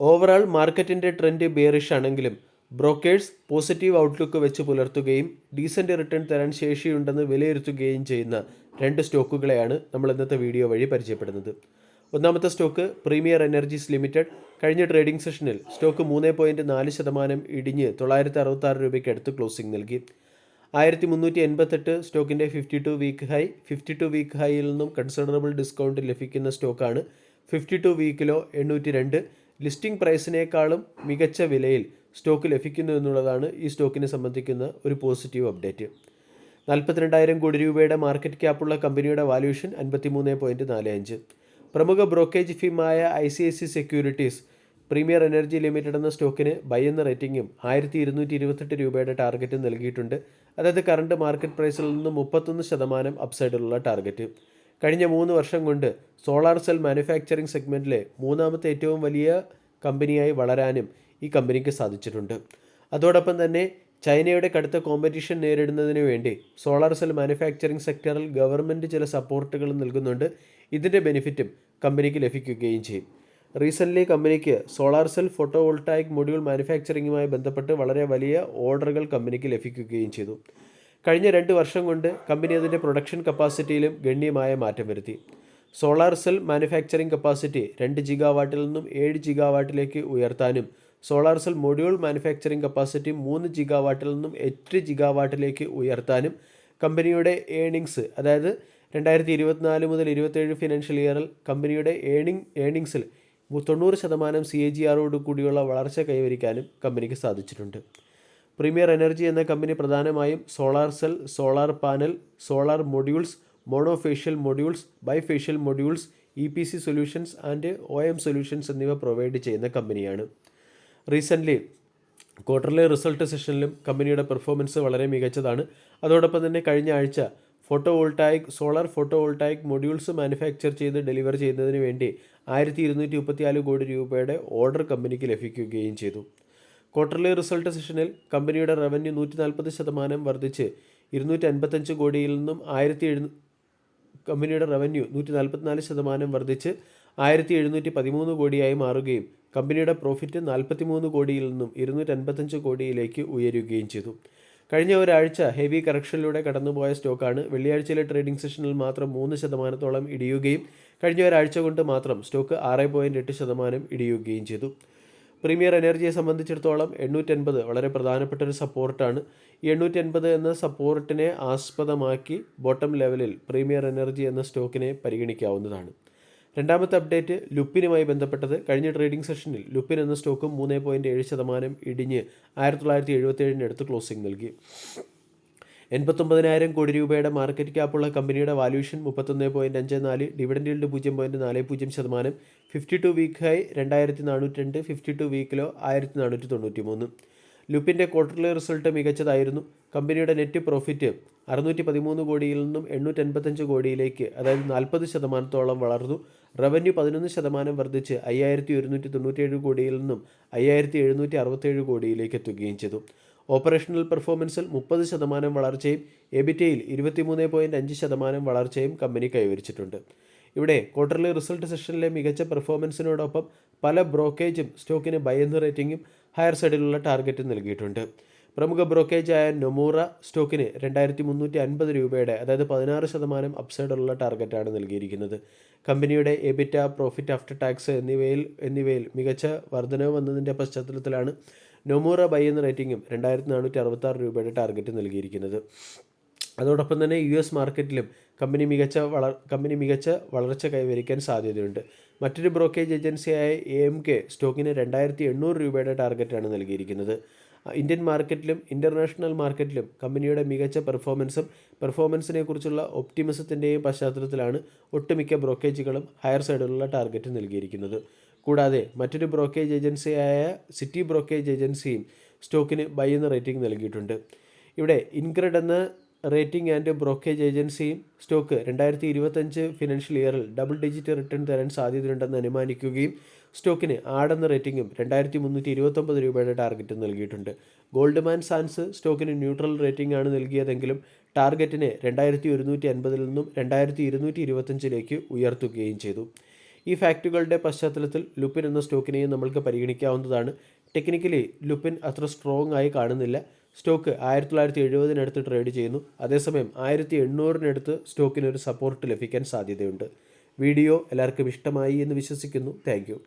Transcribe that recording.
Overall മാർക്കറ്റിന്റെ trend bearish ആണെങ്കിലും brokers positive outlook വെച്ച് പുലർത്തുകയും ഡീസന്റ് റിട്ടേൺ തരാൻ ശേഷിയുണ്ടെന്ന് വിലയിരുത്തുകയും ചെയ്യുന്ന രണ്ട് സ്റ്റോക്കുകളെയാണ് നമ്മൾ ഇന്നത്തെ വീഡിയോ വഴി പരിചയപ്പെടുന്നത്. ഒന്നാമത്തെ സ്റ്റോക്ക് പ്രീമിയർ എനർജീസ് ലിമിറ്റഡ് കഴിഞ്ഞ ട്രേഡിംഗ് സെഷനിൽ സ്റ്റോക്ക് മൂന്ന് പോയിന്റ് നാല് ശതമാനം ഇടിഞ്ഞ് തൊള്ളായിരത്തി അറുപത്താറ് രൂപയ്ക്ക് അടുത്ത് ക്ലോസിംഗ് നൽകി. ആയിരത്തി മുന്നൂറ്റി എൺപത്തെട്ട് സ്റ്റോക്കിന്റെ fifty two week high fifty two week ഹൈയിൽ നിന്നും കൺസിഡറബിൾ ഡിസ്കൗണ്ട് ലഭിക്കുന്ന സ്റ്റോക്കാണ് ഫിഫ്റ്റി ടു വീക്കിലോ എണ്ണൂറ്റി രണ്ട് ലിസ്റ്റിംഗ് പ്രൈസിനേക്കാളും മികച്ച വിലയിൽ സ്റ്റോക്ക് ലഭിക്കുന്നു എന്നുള്ളതാണ് ഈ സ്റ്റോക്കിനെ സംബന്ധിക്കുന്ന ഒരു പോസിറ്റീവ് അപ്ഡേറ്റ്. നാൽപ്പത്തിരണ്ടായിരം കോടി രൂപയുടെ മാർക്കറ്റ് ക്യാപ്പുള്ള കമ്പനിയുടെ വാല്യൂഷൻ അൻപത്തിമൂന്ന് പോയിന്റ് നാല് അഞ്ച്. പ്രമുഖ brokerage ഫീമായ I C I C securities premier energy limited എന്ന സ്റ്റോക്കിന് ബൈ എന്ന റേറ്റിംഗും ആയിരത്തി ഇരുന്നൂറ്റി ഇരുപത്തെട്ട് രൂപയുടെ ടാർഗറ്റും നൽകിയിട്ടുണ്ട്. അതായത് കറണ്ട് മാർക്കറ്റ് പ്രൈസിൽ നിന്ന് മുപ്പത്തൊന്ന് ശതമാനം അപ്സൈഡിലുള്ള ടാർഗറ്റ് കഴിഞ്ഞ മൂന്ന് വർഷം കൊണ്ട് സോളാർ സെൽ മാനുഫാക്ചറിംഗ് സെഗ്മെന്റിലെ മൂന്നാമത്തെ ഏറ്റവും വലിയ കമ്പനിയായി വളരാനും ഈ കമ്പനിക്ക് സാധിച്ചിട്ടുണ്ട്. അതോടൊപ്പം തന്നെ ചൈനയുടെ കടുത്ത കോമ്പറ്റീഷൻ നേരിടുന്നതിന് വേണ്ടി സോളാർ സെൽ മാനുഫാക്ചറിംഗ് സെക്ടറിൽ ഗവൺമെന്റ് ചില സപ്പോർട്ടുകൾ നൽകുന്നുണ്ട്. ഇതിന്റെ ബെനിഫിറ്റും കമ്പനിക്ക് ലഭിക്കുകയും ചെയ്യും. റീസെന്റ്ലി കമ്പനിക്ക് solar cell photo voltaic module മാനുഫാക്ചറിങ്ങുമായി ബന്ധപ്പെട്ട് വളരെ വലിയ ഓർഡറുകൾ കമ്പനിക്ക് ലഭിക്കുകയും ചെയ്തു. കഴിഞ്ഞ രണ്ട് വർഷം കൊണ്ട് കമ്പനി അതിന്റെ പ്രൊഡക്ഷൻ കപ്പാസിറ്റിയിലും ഗണ്യമായ മാറ്റം വരുത്തി. സോളാർ സെൽ മാനുഫാക്ചറിംഗ് കപ്പാസിറ്റി രണ്ട് ജിഗാവാട്ടിൽ നിന്നും ഏഴ് ജിഗാവാട്ടിലേക്ക് ഉയർത്താനും solar cell module manufacturing capacity മൂന്ന് ജിഗാവാട്ടിൽ നിന്നും എട്ട് ജിഗാവാട്ടിലേക്ക് ഉയർത്താനും കമ്പനിയുടെ ഏണിങ്സ് അതായത് രണ്ടായിരത്തി ഇരുപത്തിനാല് മുതൽ ഇരുപത്തേഴ് ഫിനാൻഷ്യൽ ഇയറിൽ കമ്പനിയുടെ ഏണിംഗ് ഏണിങ്സിൽ തൊണ്ണൂറ് ശതമാനം സി എ ജി ആറോട് കൂടിയുള്ള വളർച്ച കൈവരിക്കാനും കമ്പനിക്ക് സാധിച്ചിട്ടുണ്ട്. പ്രീമിയർ എനർജി എന്ന കമ്പനി പ്രധാനമായും solar cell solar panel solar modules monofacial modules bifacial modules E P C solutions and O M solutions എന്നിവ പ്രൊവൈഡ് ചെയ്യുന്ന കമ്പനിയാണ്. റീസെന്റ്ലി ക്വാർട്ടർലി റിസൾട്ട് സെഷനിലും കമ്പനിയുടെ പെർഫോമൻസ് വളരെ മികച്ചതാണ്. അതോടൊപ്പം തന്നെ കഴിഞ്ഞ ആഴ്ച photo voltaic solar photo voltaic modules manufacture ചെയ്ത് ഡെലിവർ ചെയ്യുന്നതിന് വേണ്ടി ആയിരത്തി ഇരുന്നൂറ്റി മുപ്പത്തിനാല് കോടി രൂപയുടെ ഓർഡർ കമ്പനിക്ക് ലഭിക്കുകയും ചെയ്തു. ക്വാർട്ടർലി റിസൾട്ട് സെഷനിൽ കമ്പനിയുടെ റവന്യൂ നൂറ്റി നാൽപ്പത് ശതമാനം വർദ്ധിച്ച് ഇരുന്നൂറ്റി അൻപത്തഞ്ച് കോടിയിൽ നിന്നും ആയിരത്തി എഴുന്നൂ കമ്പനിയുടെ റവന്യൂ നൂറ്റി നാൽപ്പത്തിനാല് ശതമാനം വർദ്ധിച്ച് ആയിരത്തി എഴുന്നൂറ്റി പതിമൂന്ന് കോടിയായി മാറുകയും കമ്പനിയുടെ പ്രോഫിറ്റ് നാൽപ്പത്തിമൂന്ന് കോടിയിൽ നിന്നും ഇരുന്നൂറ്റി അൻപത്തഞ്ച് കോടിയിലേക്ക് ഉയരുകയും ചെയ്തു. കഴിഞ്ഞ ഒരാഴ്ച ഹെവി കറക്ഷനിലൂടെ കടന്നുപോയ സ്റ്റോക്കാണ് വെള്ളിയാഴ്ചയിലെ ട്രേഡിംഗ് സെഷനിൽ മാത്രം മൂന്ന് ശതമാനത്തോളം ഇടിയുകയും കഴിഞ്ഞ ഒരാഴ്ച കൊണ്ട് മാത്രം സ്റ്റോക്ക് ആറ് പോയിന്റ് എട്ട് ശതമാനം ഇടിയുകയും ചെയ്തു. പ്രീമിയർ എനർജിയെ സംബന്ധിച്ചിടത്തോളം എണ്ണൂറ്റൻപത് വളരെ പ്രധാനപ്പെട്ട ഒരു സപ്പോർട്ടാണ്. ഈ എണ്ണൂറ്റൻപത് എന്ന സപ്പോർട്ടിനെ ആസ്പദമാക്കി ബോട്ടം ലെവലിൽ പ്രീമിയർ എനർജി എന്ന സ്റ്റോക്കിനെ പരിഗണിക്കാവുന്നതാണ്. രണ്ടാമത്തെ അപ്ഡേറ്റ് ലുപ്പിനുമായി ബന്ധപ്പെട്ടത് കഴിഞ്ഞ ട്രേഡിംഗ് സെഷനിൽ ലുപ്പിൻ എന്ന സ്റ്റോക്കും മൂന്ന് പോയിന്റ് ഏഴ് ശതമാനം ഇടിഞ്ഞ് ആയിരത്തി തൊള്ളായിരത്തി എഴുപത്തേഴിന് അടുത്ത് ക്ലോസിംഗ് നൽകി. എൺപത്തൊമ്പതിനായിരം കോടി രൂപയുടെ മാർക്കറ്റ് ക്യാപ്പുള്ള കമ്പനിയുടെ വാല്യൂഷൻ മുപ്പത്തൊന്ന് പോയിന്റ് അഞ്ച് നാല് ഡിവിഡൻഡ് ഈൽഡ് പൂജ്യം പോയിന്റ് നാല് പൂജ്യം ശതമാനം ഫിഫ്റ്റി ടു വീക്ക് ഹൈ രണ്ടായിരത്തി നാനൂറ്റി രണ്ട് ഫിഫ്റ്റി ടു വീക്കിലോ ആയിരത്തി നാനൂറ്റി തൊണ്ണൂറ്റി മൂന്ന് ലുപ്പിന്റെ ക്വാർട്ടർലി റിസൾട്ട് മികച്ചതായിരുന്നു. കമ്പനിയുടെ നെറ്റ് പ്രോഫിറ്റ് അറുന്നൂറ്റി പതിമൂന്ന് കോടിയിൽ നിന്നും എണ്ണൂറ്റി എൺപത്തഞ്ച് കോടിയിലേക്ക് അതായത് നാൽപ്പത് ശതമാനത്തോളം വളർന്നു. റവന്യൂ പതിനൊന്ന് ശതമാനം വർദ്ധിച്ച് അയ്യായിരത്തി ഒരുന്നൂറ്റി തൊണ്ണൂറ്റിയേഴ് കോടിയിൽ നിന്നും അയ്യായിരത്തി എഴുന്നൂറ്റി അറുപത്തേഴ് കോടിയിലേക്ക് എത്തുകയും ചെയ്തു. ഓപ്പറേഷണൽ പെർഫോമൻസിൽ മുപ്പത് ശതമാനം വളർച്ചയും എബിറ്റയിൽ ഇരുപത്തിമൂന്ന് പോയിന്റ് അഞ്ച് ശതമാനം വളർച്ചയും കമ്പനി കൈവരിച്ചിട്ടുണ്ട്. ഇവിടെ ക്വാർട്ടർലി റിസൾട്ട് സെഷനിലെ മികച്ച പെർഫോമൻസിനോടൊപ്പം പല ബ്രോക്കേജും സ്റ്റോക്കിന് ബൈ എന്ന റേറ്റിംഗും ഹയർ സൈഡിലുള്ള ടാർഗറ്റ് നൽകിയിട്ടുണ്ട്. പ്രമുഖ ബ്രോക്കേജായ നൊമൂറ സ്റ്റോക്കിന് രണ്ടായിരത്തി മുന്നൂറ്റി അൻപത് രൂപയുടെ അതായത് പതിനാറ് ശതമാനം അപ്സൈഡുള്ള ടാർഗറ്റാണ് നൽകിയിരിക്കുന്നത്. കമ്പനിയുടെ എബിറ്റ പ്രോഫിറ്റ് ആഫ്റ്റർ ടാക്സ് എന്നിവയിൽ എന്നിവയിൽ മികച്ച വർധനവ് വന്നതിന്റെ പശ്ചാത്തലത്തിലാണ് നൊമൂറ ബൈ എന്ന റേറ്റിംഗും രണ്ടായിരത്തി നാനൂറ്റി അറുപത്താറ് രൂപയുടെ ടാർഗറ്റ് നൽകിയിരിക്കുന്നത്. അതോടൊപ്പം തന്നെ യു എസ് മാർക്കറ്റിലും കമ്പനി മികച്ച വള കമ്പനി മികച്ച വളർച്ച കൈവരിക്കാൻ സാധ്യതയുണ്ട്. മറ്റൊരു ബ്രോക്കേജ് ഏജൻസിയായ എ എം കെ സ്റ്റോക്കിന് രണ്ടായിരത്തി എണ്ണൂറ് രൂപയുടെ ടാർഗറ്റാണ് നൽകിയിരിക്കുന്നത്. ഇന്ത്യൻ മാർക്കറ്റിലും ഇന്റർനാഷണൽ മാർക്കറ്റിലും കമ്പനിയുടെ മികച്ച പെർഫോമൻസും പെർഫോമൻസിനെ കുറിച്ചുള്ള ഒപ്റ്റിമിസത്തിന്റെയും പശ്ചാത്തലത്തിലാണ് ഒട്ടുമിക്ക ബ്രോക്കേജുകളും ഹയർ സൈഡിലുള്ള ടാർഗറ്റ് നൽകിയിരിക്കുന്നത്. കൂടാതെ മറ്റൊരു ബ്രോക്കേജ് ഏജൻസിയായ സിറ്റി ബ്രോക്കേജ് ഏജൻസിയും സ്റ്റോക്കിന് ബൈ എന്ന റേറ്റിംഗ് നൽകിയിട്ടുണ്ട്. ഇവിടെ ഇൻക്രഡ് എന്ന റേറ്റിംഗ് ആൻഡ് ബ്രോക്കേജ് ഏജൻസിയും സ്റ്റോക്ക് രണ്ടായിരത്തി ഇരുപത്തഞ്ച് ഫിനാൻഷ്യൽ ഇയറിൽ ഡബിൾ ഡിജിറ്റ് റിട്ടേൺ തരാൻ സാധ്യതയുണ്ടെന്ന് അനുമാനിക്കുകയും സ്റ്റോക്കിന് ആടെന്ന റേറ്റിംഗും രണ്ടായിരത്തി മുന്നൂറ്റി ഇരുപത്തൊമ്പത് രൂപയുടെ ടാർഗറ്റും നൽകിയിട്ടുണ്ട്. ഗോൾഡ്മാൻ സാൻസ് സ്റ്റോക്കിന് ന്യൂട്രൽ റേറ്റിംഗ് ആണ് നൽകിയതെങ്കിലും ടാർഗറ്റിനെ രണ്ടായിരത്തി ഒരുന്നൂറ്റി അൻപതിൽ നിന്നും രണ്ടായിരത്തി ഇരുന്നൂറ്റി ഇരുപത്തഞ്ചിലേക്ക് ഉയർത്തുകയും ചെയ്തു. ഈ ഫാക്റ്റുകളുടെ പശ്ചാത്തലത്തിൽ ലുപ്പിൻ എന്ന സ്റ്റോക്കിനെയും നമ്മൾക്ക് പരിഗണിക്കാവുന്നതാണ്. ടെക്നിക്കലി ലുപ്പിൻ അത്ര സ്ട്രോങ് ആയി കാണുന്നില്ല. സ്റ്റോക്ക് ആയിരത്തി തൊള്ളായിരത്തി എഴുപതിനടുത്ത് ട്രേഡ് ചെയ്യുന്നു. അതേസമയം ആയിരത്തി എണ്ണൂറിനടുത്ത് സ്റ്റോക്കിന് ഒരു സപ്പോർട്ട് ലഭിക്കാൻ സാധ്യതയുണ്ട്. വീഡിയോ എല്ലാവർക്കും ഇഷ്ടമായി എന്ന് വിശ്വസിക്കുന്നു. താങ്ക്